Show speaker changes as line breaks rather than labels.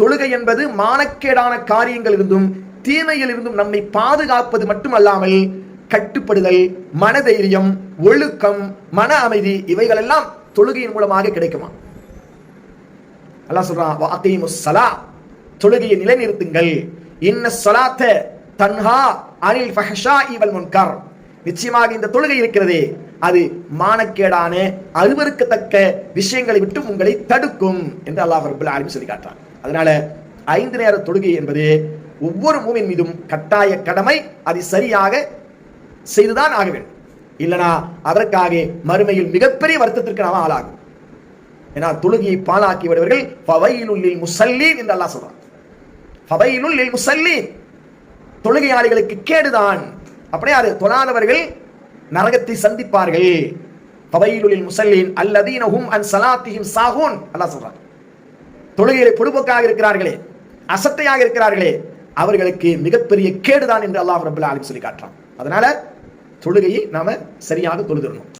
தொழுகை என்பது மானக்கேடான காரியங்கள் இருந்தும் இருந்தும் நம்மை பாதுகாப்பது மட்டுமல்லாமல் கட்டுப்படுதல் மனதைரியம் ஒழுக்கம் மன அமைதி இவைகள் எல்லாம் தொழுகையின் மூலமாக கிடைக்குமா? அல்லாஹ் சொல்றான் வாத்தீமுஸ் சலா தொழுகையை நிலைநிறுத்துங்கள். இன்ன சொலாத்த தன்ஹா அனில் ஃபஹஷா இவல் முன்கர் நிச்சயமாக இந்த தொழுகை இருக்கிறதே. அது மானக்கேடான அருவருக்கத்தக்க விஷயங்களை விட்டு உங்களை தடுக்கும் என்று அல்லாஹ் ரபுல் ஆலமீன் சொல்லி காட்டுறான். அதனால ஐந்து நேர தொழுகை என்பது ஒவ்வொரு மூவின் மீதும் கட்டாய கடமை. அதை சரியாக செய்துதான் ஆக வேண்டும். இல்லனா அதற்காக மறுமையில் மிகப்பெரிய வருத்தத்திற்கு நாம் ஆளாகும். ஏன்னா தொழுகையை பாழாக்கி விடுவர்கள் ஃபவையிலுள்ளில் முசல்லீன் என்று அல்லாஹ் சொல்றான். ஃபவையிலுள்ளில் முசல்லீன் தொழுகையாளிகளுக்கு கேடுதான். அப்படியே அது தொழாதவர்கள் நரகத்தை சந்திப்பார்கள். ஃபவையிலுள்ளில் முசல்லீன் அல்லதீனஹும் அன் சலாத்தியும் சாகோன் அல்லாஹ் சொல்றான். தொழுகையிலே பொடுபோக்காக இருக்கிறார்களே அசத்தையாக இருக்கிறார்களே அவர்களுக்கு மிகப்பெரிய கேடுதான் என்று அல்லாஹ் ரபுல்லா அலிம் சொல்லி காட்டுறான். அதனால தொழுகையை நாம சரியாக தொழுதிடணும்.